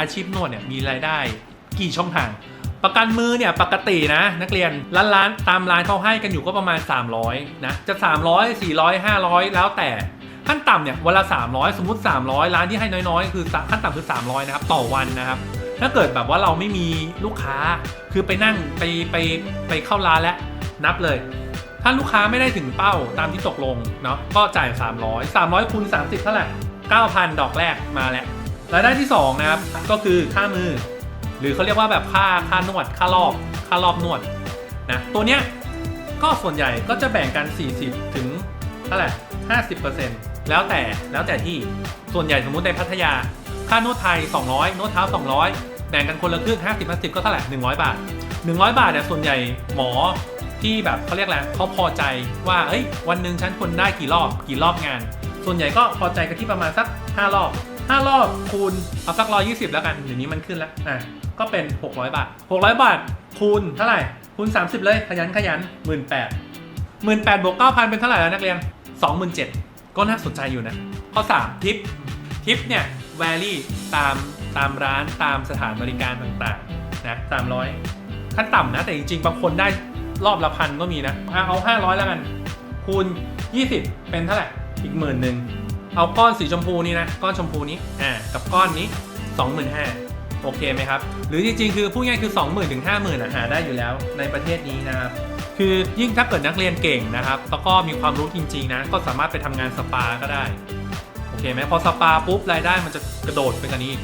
อาชีพนวดเนี่ยมีรายได้กี่ช่องทาง ประกันมือเนี่ยปกตินะ นักเรียนร้านร้านตามร้านเขาให้กันอยู่ก็ประมาณ 300นะจะ 300 400 500 แล้วแต่ขั้นต่ำเนี่ยวันละ 300 สมมติ 300 ร้านที่ให้น้อยๆ คือขั้นต่ำคือ 300 นะครับ ต่อวันนะครับ ถ้าเกิดแบบว่าเราไม่มีลูกค้าคือไปนั่งไปไปไปเข้าร้านแล้วนับเลย ถ้าลูกค้าไม่ได้ถึงเป้าตามที่ตกลงเนาะก็จ่าย 300 300คูณ30 เท่าไหร่9,000 ดอกแรกมาแล้ว รายได้ที่2นะครับก็คือค่ามือ หรือเขาเรียกว่าแบบค่าค่านวด ค่ารอบค่ารอบนวดนะตัวเนี้ยก็ส่วนใหญ่ก็จะแบ่งกัน 40 ถึงเท่าไหร่50 แล้วแต่แล้วแต่ที่ส่วนใหญ่สมมุติในพัทยา ค่านวดไทย 200นวดเท้า 200 แบ่งกันคนละครึ่ง50 50 ก็เท่าไหร่100 บาท 100 บาทเนี่ยส่วนใหญ่หมอที่แบบเขาเรียกอะไรเขาพอใจว่าเอ้ยวันหนึ่งฉันคนได้กี่รอบกี่รอบงาน ส่วนใหญ่ก็พอใจกันที่ประมาณสัก 5 รอบ 5 รอบคูณเอาสัก 120 แล้วกันเดี๋ยวนี้มันขึ้นแล้วอะก็เป็น 600 บาท 600 บาทคูณเท่าไหร่คูณ 30 เลยขยันขยัน 18 18บวก9,000 เป็นเท่าไหร่แล้วนักเรียน 27,000 ก็น่าสนใจอยู่นะ ข้อ 3 ทิป ทิปเนี่ย แวรี่ตามตามร้านตามสถานบริการต่างๆนะ300 ขั้นต่ำนะ แต่จริงๆ บางคนได้รอบละพันก็มีนะอะเอา 500 แล้วกัน คูณ 20 เป็นเท่าไหร่อีกหมื่นหนึ่ง เอาก้อนสีชมพูนี้นะก้อนชมพูนี้อ่ากับก้อนนี้ 25,000โอเคไหมครับ หรือจริงๆคือพูดง่ายคือ 20,000ถึง50,000อะหาได้อยู่แล้วในประเทศนี้นะครับคือยิ่งถ้าเกิดนักเรียนเก่งนะครับแล้วก็มีความรู้จริงๆนะก็สามารถไปทำงานสปาก็ได้โอเคไหมพอสปาปุ๊บรายได้มันจะกระโดดไปกันนี้อี